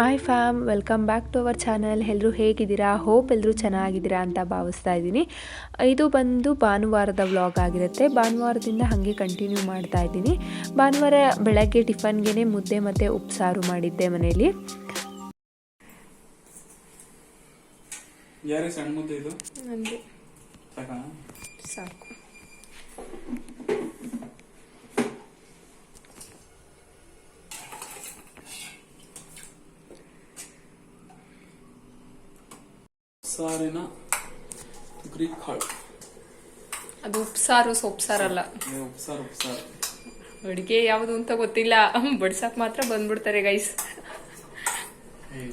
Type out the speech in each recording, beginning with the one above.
Hi fam welcome back to our channel ಎಲ್ಲರೂ ಹೇಗಿದ್ದೀರಾ? Hope ಎಲ್ಲರೂ ಚೆನ್ನಾಗಿದ್ದೀರಾ ಅಂತ ಭಾವಿಸ್ತಾ ಇದ್ದೀನಿ. ಇದು ಬಂದು ಭಾನುವಾರದ ವ್ಲಾಗ್ ಆಗಿರುತ್ತೆ. ಭಾನುವಾರದಿಂದ ಹಾಗೆ ಕಂಟಿನ್ಯೂ ಮಾಡ್ತಾ ಇದ್ದೀನಿ. ಭಾನುವಾರ ಬೆಳಗ್ಗೆ ಟಿಫನ್ಗೆ ಮುದ್ದೆ ಮತ್ತು ಉಪ್ಸಾರು ಮಾಡಿದ್ದೆ ಮನೆಯಲ್ಲಿ. ಸಾಕು ಸಣ್ಣ ಮುದ್ದೆ ಇದು? ನನಗೆ ಸಾಕಾ. ಸಾರಿನ ಗ್ರೀಕ್ ಕಾಳು ಅದು ಉಪ್ಸಾರು ಸೊಪ್ಸಾರಲ್ಲ ಅಲ್ಲ ಉಪ್ಸಾರು ಉಪ್ಸಾರು. ಅಡುಗೆ ಯಾವುದು ಅಂತ ಗೊತ್ತಿಲ್ಲ. ಬಡ್ಸಕ್ ಮಾತ್ರ ಬಂದ್ಬಿಡ್ತಾರೆ ಗೈಸ್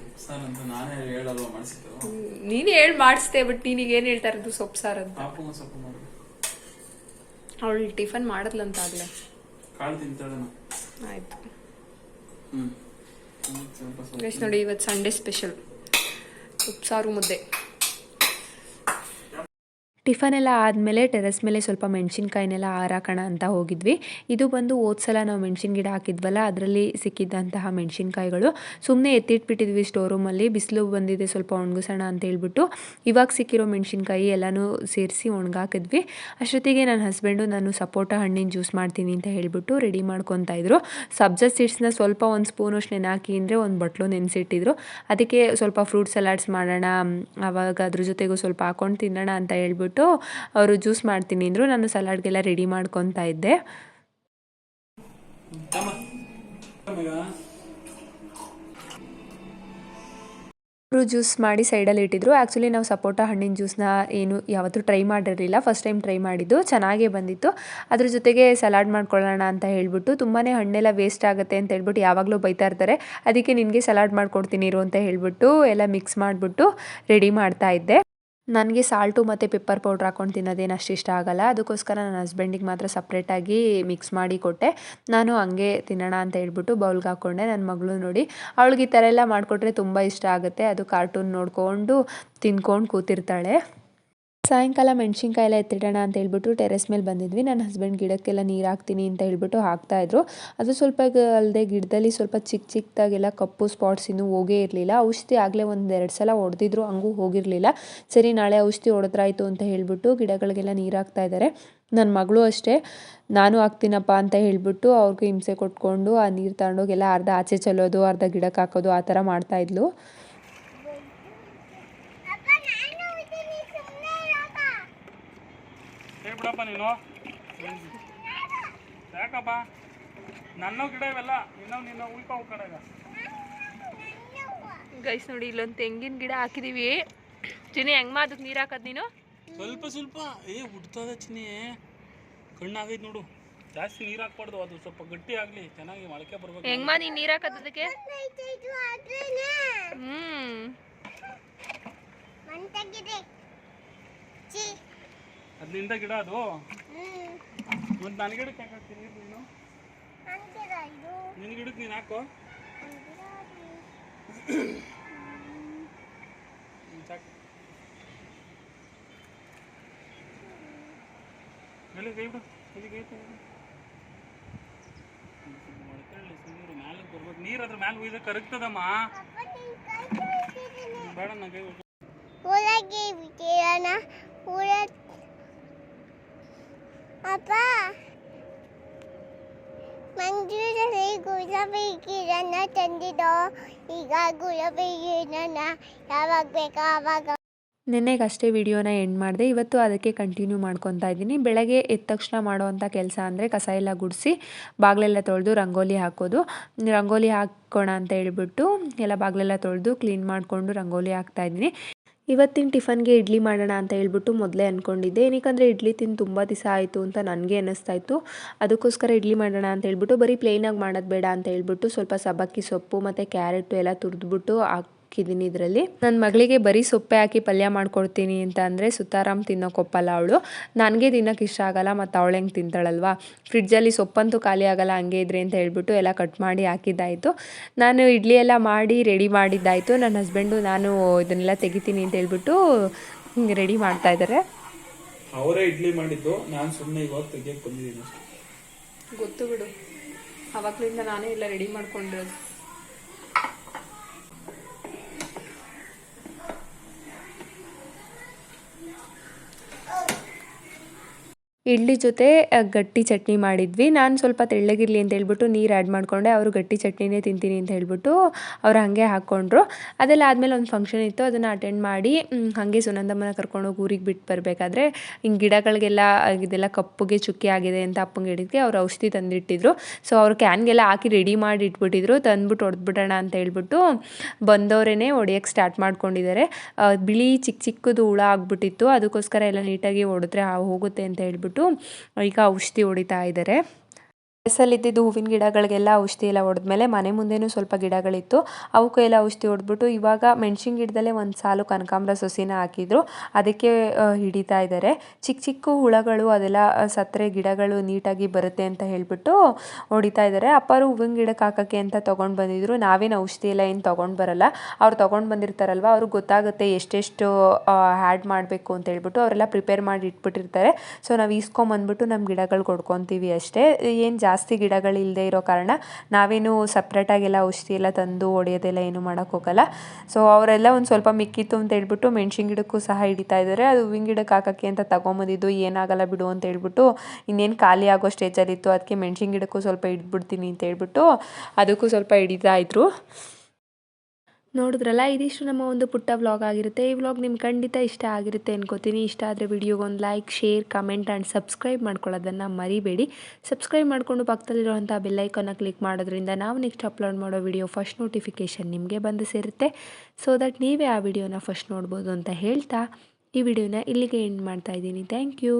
ಉಪ್ಸಾರು ಅಂತ ನಾನೇ ಹೇಳಲ್ವ ಮಾಡಿಸಿದ್ದು? ನೀನು ಹೇಳಿ ಮಾಡಿಸ್ದೆ ಬಟ್ ನೀನೀಗ ಏನು ಹೇಳ್ತಾ ಇರೋದು ಸೊಪ್ಸಾರು ಅಂತ? ಪಾಪು ಸೊಪ್ಪು ಮಾಡಿ. ಅವಳು ಟಿಫನ್ ಮಾಡಿದ್ಲಂತ ಆಗ್ಲೇ ಕಾಳು ತಿಂತಾಳೆ ಆಯ್ತು. ಗೈಸ್ ನೋಡಿ ಇವತ್ತು ಸಂಡೇ ಸ್ಪೆಷಲ್ ಉಪ್ಸಾರು ಮುದ್ದೆ. ಟಿಫನ್ ಎಲ್ಲ ಆದಮೇಲೆ ಟೆರೆಸ್ ಮೇಲೆ ಸ್ವಲ್ಪ ಮೆಣಸಿನ್ಕಾಯಿನೆಲ್ಲ ಆರಾಕೋಣ ಅಂತ ಹೋಗಿದ್ವಿ. ಇದು ಬಂದು ಹೋದ ಸಲ ನಾವು ಮೆಣಸಿನ ಗಿಡ ಹಾಕಿದ್ವಲ್ಲ, ಅದರಲ್ಲಿ ಸಿಕ್ಕಿದ್ದಂತಹ ಮೆಣಸಿನ್ಕಾಯಿಗಳು ಸುಮ್ಮನೆ ಎತ್ತಿಟ್ಬಿಟ್ಟಿದ್ವಿ ಸ್ಟೋರ್ ರೂಮಲ್ಲಿ ಬಿಸಿಲು ಬಂದಿದೆ ಸ್ವಲ್ಪ ಒಣಗಿಸೋಣ ಅಂತ ಹೇಳ್ಬಿಟ್ಟು ಇವಾಗ ಸಿಕ್ಕಿರೋ ಮೆಣಸಿನ್ಕಾಯಿ ಎಲ್ಲನೂ ಸೇರಿಸಿ ಒಣಗಾಕಿದ್ವಿ. ಅಷ್ಟೊತ್ತಿಗೆ ನನ್ನ ಹಸ್ಬೆಂಡು ನಾನು ಸಪೋಟ ಹಣ್ಣಿನ ಜ್ಯೂಸ್ ಮಾಡ್ತೀನಿ ಅಂತ ಹೇಳಿಬಿಟ್ಟು ರೆಡಿ ಮಾಡ್ಕೊತಾ ಇದ್ರು. ಸಬ್ಜಾ ಸೀಡ್ಸ್ನ ಸ್ವಲ್ಪ ಒಂದು ಸ್ಪೂನಷ್ಟು ನೆನಾಕಿ ಅಂದರೆ ಒಂದು ಬಟ್ಲು ನೆನೆಸಿಟ್ಟಿದ್ರು. ಅದಕ್ಕೆ ಸ್ವಲ್ಪ ಫ್ರೂಟ್ ಸಲಾಡ್ಸ್ ಮಾಡೋಣ, ಅವಾಗ ಅದ್ರ ಜೊತೆಗೂ ಸ್ವಲ್ಪ ಹಾಕೊಂಡು ತಿನ್ನೋಣ ಅಂತ ಹೇಳ್ಬಿಟ್ಟು ಅವರು ಜ್ಯೂಸ್ ಮಾಡ್ತೀನಿ ಅಂದರು. ನಾನು ಸಲಾಡ್ಗೆಲ್ಲ ರೆಡಿ ಮಾಡ್ಕೊತಾ ಇದ್ದೆ. ಅವರು ಜ್ಯೂಸ್ ಮಾಡಿ ಸೈಡಲ್ಲಿ ಇಟ್ಟಿದ್ರು. ಆ್ಯಕ್ಚುಲಿ ನಾವು ಸಪೋಟ ಹಣ್ಣಿನ ಜ್ಯೂಸ್ನ ಏನು ಯಾವತ್ತೂ ಟ್ರೈ ಮಾಡಿರಲಿಲ್ಲ. ಫಸ್ಟ್ ಟೈಮ್ ಟ್ರೈ ಮಾಡಿದ್ದು. ಚೆನ್ನಾಗೇ ಬಂದಿತ್ತು. ಅದ್ರ ಜೊತೆಗೆ ಸಲಾಡ್ ಮಾಡ್ಕೊಳ್ಳೋಣ ಅಂತ ಹೇಳಿಬಿಟ್ಟು ತುಂಬಾ ಹಣ್ಣೆಲ್ಲ ವೇಸ್ಟ್ ಆಗುತ್ತೆ ಅಂತ ಹೇಳ್ಬಿಟ್ಟು ಯಾವಾಗಲೂ ಬೈತಾ ಇರ್ತಾರೆ. ಅದಕ್ಕೆ ನಿನಗೆ ಸಲಾಡ್ ಮಾಡ್ಕೊಡ್ತೀನಿ ಇರು ಅಂತ ಹೇಳ್ಬಿಟ್ಟು ಎಲ್ಲ ಮಿಕ್ಸ್ ಮಾಡಿಬಿಟ್ಟು ರೆಡಿ ಮಾಡ್ತಾ ಇದ್ದೆ. ನನಗೆ ಸಾಲ್ಟು ಮತ್ತು ಪೆಪ್ಪರ್ ಪೌಡ್ರ್ ಹಾಕೊಂಡು ತಿನ್ನೋದೇನು ಅಷ್ಟು ಇಷ್ಟ ಆಗಲ್ಲ. ಅದಕ್ಕೋಸ್ಕರ ನನ್ನ ಹಸ್ಬೆಂಡಿಗೆ ಮಾತ್ರ ಸಪ್ರೇಟಾಗಿ ಮಿಕ್ಸ್ ಮಾಡಿ ಕೊಟ್ಟೆ. ನಾನು ಹಂಗೆ ತಿನ್ನೋಣ ಅಂತ ಹೇಳ್ಬಿಟ್ಟು ಬೌಲ್ಗೆ ಹಾಕ್ಕೊಂಡೆ ನನ್ನ ಮಗಳು ನೋಡಿ, ಅವಳಿಗೆ ಈ ಥರ ಎಲ್ಲ ಮಾಡಿಕೊಟ್ರೆ ತುಂಬ ಇಷ್ಟ ಆಗುತ್ತೆ. ಅದು ಕಾರ್ಟೂನ್ ನೋಡಿಕೊಂಡು ತಿನ್ಕೊಂಡು ಕೂತಿರ್ತಾಳೆ. ಸಾಯಂಕಾಲ ಮೆಣಸಿನ್ಕಾಯಿ ಎಲ್ಲ ಎತ್ತಿಡೋಣ ಅಂತ ಹೇಳ್ಬಿಟ್ಟು ಟೆರೆಸ್ ಮೇಲೆ ಬಂದಿದ್ವಿ. ನನ್ನ ಹಸ್ಬೆಂಡ್ ಗಿಡಕ್ಕೆಲ್ಲ ನೀರು ಹಾಕ್ತೀನಿ ಅಂತ ಹೇಳ್ಬಿಟ್ಟು ಹಾಕ್ತಾಯಿದ್ರು ಅದು ಸ್ವಲ್ಪ ಅಲ್ಲದೆ ಗಿಡದಲ್ಲಿ ಸ್ವಲ್ಪ ಚಿಕ್ಕ ಚಿಕ್ಕದಾಗೆಲ್ಲ ಕಪ್ಪು ಸ್ಪಾಟ್ಸ್ ಇನ್ನೂ ಹೋಗೇ ಇರಲಿಲ್ಲ. ಔಷಧಿ ಆಗಲೇ ಒಂದು ಎರಡು ಸಲ ಹೊಡೆದಿದ್ರು, ಹಂಗೂ ಹೋಗಿರಲಿಲ್ಲ. ಸರಿ, ನಾಳೆ ಔಷಧಿ ಹೊಡೆದ್ರಾಯ್ತು ಅಂತ ಹೇಳ್ಬಿಟ್ಟು ಗಿಡಗಳಿಗೆಲ್ಲ ನೀರು ಹಾಕ್ತಾ ಇದ್ದಾರೆ ನನ್ನ ಮಗಳು ಅಷ್ಟೇ. ನಾನು ಹಾಕ್ತೀನಪ್ಪ ಅಂತ ಹೇಳ್ಬಿಟ್ಟು ಅವ್ರಿಗೂ ಹಿಂಸೆ ಕೊಟ್ಕೊಂಡು ಆ ನೀರು ತಗೊಂಡೋಗೆಲ್ಲ ಅರ್ಧ ಆಚೆ ಚೆಲ್ಲೋದು, ಅರ್ಧ ಗಿಡಕ್ಕೆ ಹಾಕೋದು, ಆ ಥರ ಮಾಡ್ತಾಯಿದ್ಲು ಹೇಳ್ಬಿಡಪ್ಪ ನೀನು? ಯಾಕಪ್ಪ? ನನ್ನ ಗಿಡ ಇವೆಲ್ಲ ಇನ್ನೂ ನಿನ್ನ ಉಳ್ಕೋ ಕಡೆಗ. ಗೈಸ್ ನೋಡಿ ಇಲ್ಲೊಂದು ತೆಂಗಿನ ಗಿಡ ಹಾಕಿದೀವಿ. ಚಿನಿ ಹೆಂಗ್ ಅದಕ್ಕೆ ನೀರು ಹಾಕದ್ ನೀನು? ಸ್ವಲ್ಪ ಸ್ವಲ್ಪ. ಏ ಹುಡ್ತದ ಚಿನಿ ಕಣ್ಣಾಗೈತೆ ನೋಡು. ಜಾಸ್ತಿ ನೀರು ಹಾಕ್ಬಾರ್ದು ಅದು ಸ್ವಲ್ಪ ಗಟ್ಟಿ ಆಗಲಿ. ಚೆನ್ನಾಗಿ ಮೊಳಕೆ ಬರ್ಬೇಕು. ಹೆಂಗ್ ನೀನ್ ನೀರು ಹಾಕದ್ ಅದಕ್ಕೆ? ಹ್ಮ್. ಅದ್ರಿಂದ ಗಿಡ ಅದು? ಒಂದು ನನ್ನ ಗಿಡಕ್ಕೆ ಯಾಕೆ ಹಾಕ್ತೀನಿ ನೀನು? ನಿನ್ನ ಗಿಡಕ್ಕೆ ನೀನು ಹಾಕೋ. ಸಾಕು. ಕೈ ಬಿಡು. ಎಲ್ಲಿ ಸುಮ್ಮನೆ ಅದ್ರ ಮ್ಯಾಲೆ ಉಯ್ದ ಕರಗ್ತದಮ್ಮ. ಬೇಡ ಅಪ್ಪ ಈಗ ಯಾವಾಗ ಬೇಕೋ ಆವಾಗ ನೆನ್ನೆಗೆ ಅಷ್ಟೇ ವಿಡಿಯೋನ ಎಂಡ್ ಮಾಡಿದೆ, ಇವತ್ತು ಅದಕ್ಕೆ ಕಂಟಿನ್ಯೂ ಮಾಡ್ಕೊತಾ ಇದ್ದೀನಿ. ಬೆಳಗ್ಗೆ ಎದ್ದ ತಕ್ಷಣ ಮಾಡುವಂಥ ಕೆಲಸ ಅಂದರೆ ಕಸ ಎಲ್ಲ ಗುಡಿಸಿ, ಬಾಗಿಲೆಲ್ಲ ತೊಳೆದು ರಂಗೋಲಿ ಹಾಕೋದು. ರಂಗೋಲಿ ಹಾಕೋಣ ಅಂತ ಹೇಳ್ಬಿಟ್ಟು ಎಲ್ಲ ಬಾಗಿಲೆಲ್ಲ ತೊಳೆದು ಕ್ಲೀನ್ ಮಾಡಿಕೊಂಡು ರಂಗೋಲಿ ಹಾಕ್ತಾ ಇದ್ದೀನಿ. ಇವತ್ತಿನ ಟಿಫನ್ಗೆ ಇಡ್ಲಿ ಮಾಡೋಣ ಅಂತ ಹೇಳ್ಬಿಟ್ಟು ಮೊದಲೇ ಅಂದ್ಕೊಂಡಿದ್ದೆ ಏನಕ್ಕಂದರೆ ಇಡ್ಲಿ ತಿಂದು ತುಂಬ ದಿವಸ ಆಯಿತು ಅಂತ ನನಗೆ ಅನ್ನಿಸ್ತಾ ಇತ್ತು. ಅದಕ್ಕೋಸ್ಕರ ಇಡ್ಲಿ ಮಾಡೋಣ ಅಂತ ಹೇಳ್ಬಿಟ್ಟು ಬರೀ ಪ್ಲೇನಾಗಿ ಮಾಡೋದು ಬೇಡ ಅಂತ ಹೇಳ್ಬಿಟ್ಟು ಸ್ವಲ್ಪ ಸಬ್ಬಕ್ಕಿ ಸೊಪ್ಪು ಮತ್ತು ಕ್ಯಾರೆಟು ಎಲ್ಲ ತುರಿದ್ಬಿಟ್ಟು ಹಾಕಿದ್ದೀನಿ ಇದರಲ್ಲಿ. ನನ್ನ ಮಗಳಿಗೆ ಬರೀ ಸೊಪ್ಪೆ ಹಾಕಿ ಪಲ್ಯ ಮಾಡ್ಕೊಡ್ತೀನಿ ಅಂತ ಅಂದರೆ ಸುತ್ತಾರಾಮ್ ತಿನ್ನೋಕೊಪ್ಪಲ್ಲ ಅವಳು. ನನಗೆ ತಿನ್ನೋಕೆ ಇಷ್ಟ ಆಗಲ್ಲ ಮತ್ತು ಅವಳು ಹೆಂಗೆ ತಿಂತಾಳಲ್ವಾ? ಫ್ರಿಡ್ಜಲ್ಲಿ ಸೊಪ್ಪಂತೂ ಖಾಲಿ ಆಗಲ್ಲ ಹಂಗೆ ಇದ್ರೆ ಅಂತ ಹೇಳ್ಬಿಟ್ಟು ಎಲ್ಲ ಕಟ್ ಮಾಡಿ ಹಾಕಿದ್ದಾಯಿತು. ನಾನು ಇಡ್ಲಿ ಎಲ್ಲ ಮಾಡಿ ರೆಡಿ ಮಾಡಿದ್ದಾಯಿತು. ನನ್ನ ಹಸ್ಬೆಂಡು ನಾನು ಇದನ್ನೆಲ್ಲ ತೆಗಿತೀನಿ ಅಂತ ಹೇಳ್ಬಿಟ್ಟು ಹಿಂಗೆ ರೆಡಿ ಮಾಡ್ತಾ ಇದ್ದಾರೆ ಅವರೇ ಇಡ್ಲಿ ಮಾಡಿದ್ದು ನಾನು ಸುಮ್ಮನೆ ಇವತ್ತು ತೆಗಿಯಕ್ಕೆ ಬಂದಿದ್ದೀನಿ ಗೊತ್ತು ಬಿಡು. ಅವಾಗಲಿಂದ ನಾನೇ ಎಲ್ಲ ರೆಡಿ ಮಾಡ್ಕೊಂಡಿರೋದು. ಇಡ್ಲಿ ಜೊತೆ ಗಟ್ಟಿ ಚಟ್ನಿ ಮಾಡಿದ್ವಿ. ನಾನು ಸ್ವಲ್ಪ ತೆಳ್ಳಗಿರಲಿ ಅಂತ ಹೇಳ್ಬಿಟ್ಟು ನೀರು ಆ್ಯಡ್ ಮಾಡಿಕೊಂಡೆ. ಅವರು ಗಟ್ಟಿ ಚಟ್ನಿನೇ ತಿಂತೀನಿ ಅಂತ ಹೇಳ್ಬಿಟ್ಟು ಅವ್ರು ಹಾಗೆ ಹಾಕ್ಕೊಂಡ್ರು. ಅದೆಲ್ಲ ಆದಮೇಲೆ ಒಂದು ಫಂಕ್ಷನ್ ಇತ್ತು. ಅದನ್ನು ಅಟೆಂಡ್ ಮಾಡಿ ಹಾಗೆ ಸುನಂದಮ್ಮನ ಕರ್ಕೊಂಡೋಗಿ ಊರಿಗೆ ಬಿಟ್ಟು ಬರಬೇಕಾದ್ರೆ, ಹಿಂಗೆ ಗಿಡಗಳಿಗೆಲ್ಲ, ಇದೆಲ್ಲ ಕಪ್ಪುಗೆ ಚುಕ್ಕಿ ಆಗಿದೆ ಅಂತ ಅಪ್ಪಂಗೆ ಹೇಳಿದ್ಕೆ ಅವ್ರು ಔಷಧಿ ತಂದಿಟ್ಟಿದ್ರು. ಸೊ ಅವ್ರು ಕ್ಯಾನ್ಗೆಲ್ಲ ಹಾಕಿ ರೆಡಿ ಮಾಡಿ ಇಟ್ಬಿಟ್ಟಿದ್ರು. ತಂದ್ಬಿಟ್ಟು ಹೊಡೆದ್ಬಿಡೋಣ ಅಂತ ಹೇಳ್ಬಿಟ್ಟು ಬಂದವರೇ ಹೊಡೆಯೋಕ್ಕೆ ಸ್ಟಾರ್ಟ್ ಮಾಡ್ಕೊಂಡಿದ್ದಾರೆ ಬಿಳಿ ಚಿಕ್ಕ ಚಿಕ್ಕದು ಹುಳ ಆಗ್ಬಿಟ್ಟಿತ್ತು. ಅದಕ್ಕೋಸ್ಕರ ಎಲ್ಲ ನೀಟಾಗಿ ಹೊಡೆದ್ರೆ ಹೋಗುತ್ತೆ ಅಂತ ಹೇಳ್ಬಿಟ್ಟು ಈಗ ಔಷಧಿ ಹೊಡಿತಾ ಇದ್ದಾರೆ. ಇದ್ದಿದ್ದು ಹೂವಿನ ಗಿಡಗಳಿಗೆಲ್ಲ ಔಷಧಿ ಎಲ್ಲ ಹೊಡೆದ್ಮೇಲೆ ಮನೆ ಮುಂದೆನೂ ಸ್ವಲ್ಪ ಗಿಡಗಳಿತ್ತು. ಅವಕ್ಕೂ ಎಲ್ಲ ಔಷಧಿ ಹೊಡೆದ್ಬಿಟ್ಟು ಇವಾಗ ಮೆಣಸಿನ ಗಿಡದಲ್ಲೇ ಒಂದು ಸಾಲು ಕನಕಾಂಬ್ರ ಸೊಸಿನ ಹಾಕಿದ್ರು. ಅದಕ್ಕೆ ಹಿಡಿತಾ ಇದ್ದಾರೆ ಚಿಕ್ಕ ಚಿಕ್ಕ ಹುಳಗಳು ಅದೆಲ್ಲ ಸತ್ತರೆ ಗಿಡಗಳು ನೀಟಾಗಿ ಬರುತ್ತೆ ಅಂತ ಹೇಳ್ಬಿಟ್ಟು ಹೊಡಿತಾ ಇದ್ದಾರೆ ಅಪ್ಪರು ಹೂವಿನ ಗಿಡಕ್ಕೆ ಹಾಕೋಕ್ಕೆ ಅಂತ ತೊಗೊಂಡು ಬಂದಿದ್ರು. ನಾವೇನು ಔಷಧಿ ಎಲ್ಲ ಏನು ತೊಗೊಂಡು ಬರಲ್ಲ. ಅವ್ರು ತೊಗೊಂಡು ಬಂದಿರ್ತಾರಲ್ವ, ಅವ್ರಿಗೆ ಗೊತ್ತಾಗುತ್ತೆ ಎಷ್ಟೆಷ್ಟು ಆ್ಯಡ್ ಮಾಡಬೇಕು ಅಂತ ಹೇಳ್ಬಿಟ್ಟು ಅವರೆಲ್ಲ ಪ್ರಿಪೇರ್ ಮಾಡಿ ಇಟ್ಬಿಟ್ಟಿರ್ತಾರೆ. ಸೊ ನಾವು ಈಸ್ಕೊಂಬಂದ್ಬಿಟ್ಟು ನಮ್ಮ ಗಿಡಗಳು ಕೊಡ್ಕೊತೀವಿ ಅಷ್ಟೇ. ಏನು ಜಾಸ್ತಿ ಗಿಡಗಳಿಲ್ಲದೆ ಇರೋ ಕಾರಣ ನಾವೇನು ಸಪ್ರೇಟಾಗೆಲ್ಲ ಔಷಧಿ ಎಲ್ಲ ತಂದು ಹೊಡೆಯೋದೆಲ್ಲ ಏನು ಮಾಡೋಕ್ಕೋಗಲ್ಲ ಸೊ ಅವರೆಲ್ಲ ಒಂದು ಸ್ವಲ್ಪ ಮಿಕ್ಕಿತ್ತು ಅಂತ ಹೇಳ್ಬಿಟ್ಟು ಮೆಣಸಿನ ಗಿಡಕ್ಕೂ ಸಹ ಹಿಡಿತಾ ಇದ್ದಾರೆ. ಅದು ಹೂವಿನ ಗಿಡಕ್ಕೆ ಹಾಕೋಕ್ಕೆ ಅಂತ ತಗೊಂಬಂದಿದ್ದು ಏನಾಗಲ್ಲ ಬಿಡು ಅಂತ ಹೇಳ್ಬಿಟ್ಟು ಇನ್ನೇನು ಖಾಲಿ ಆಗೋ ಸ್ಟೇಜಲ್ಲಿತ್ತು ಅದಕ್ಕೆ ಮೆಣಸಿನ ಗಿಡಕ್ಕೂ ಸ್ವಲ್ಪ ಹಿಡ್ಬಿಡ್ತೀನಿ ಅಂತ ಹೇಳ್ಬಿಟ್ಟು ಅದಕ್ಕೂ ಸ್ವಲ್ಪ ಹಿಡಿತಾ ಇದ್ರು. ನೋಡಿದ್ರಲ್ಲ, ಇದಿಷ್ಟು ನಮ್ಮ ಒಂದು ಪುಟ್ಟ ವ್ಲಾಗ್ ಆಗಿರುತ್ತೆ. ಈ ವ್ಲಾಗ್ ನಿಮ್ಗೆ ಖಂಡಿತ ಇಷ್ಟ ಆಗಿರುತ್ತೆ ಅನ್ಕೋತೀನಿ. ಇಷ್ಟ ಆದರೆ ವಿಡಿಯೋಗೆ ಒಂದು like share comment and subscribe ಮಾಡ್ಕೊಳ್ಳೋದನ್ನು ಮರಿಬೇಡಿ. ಸಬ್ಸ್ಕ್ರೈಬ್ ಮಾಡಿಕೊಂಡು ಪಕ್ಕದಲ್ಲಿರುವಂಥ ಬೆಲ್ಲೈಕನ್ನ ಕ್ಲಿಕ್ ಮಾಡೋದ್ರಿಂದ ನಾವು ನೆಕ್ಸ್ಟ್ ಅಪ್ಲೋಡ್ ಮಾಡೋ ವಿಡಿಯೋ ಫಸ್ಟ್ ನೋಟಿಫಿಕೇಷನ್ ನಿಮಗೆ ಬಂದು ಸೇರುತ್ತೆ. ಸೊ ದಟ್ ನೀವೇ ಆ ವಿಡಿಯೋನ ಫಸ್ಟ್ ನೋಡ್ಬೋದು ಅಂತ ಹೇಳ್ತಾ ಈ ವಿಡಿಯೋನ ಇಲ್ಲಿಗೆ ಎಂಡ್ ಮಾಡ್ತಾ ಇದ್ದೀನಿ. Thank you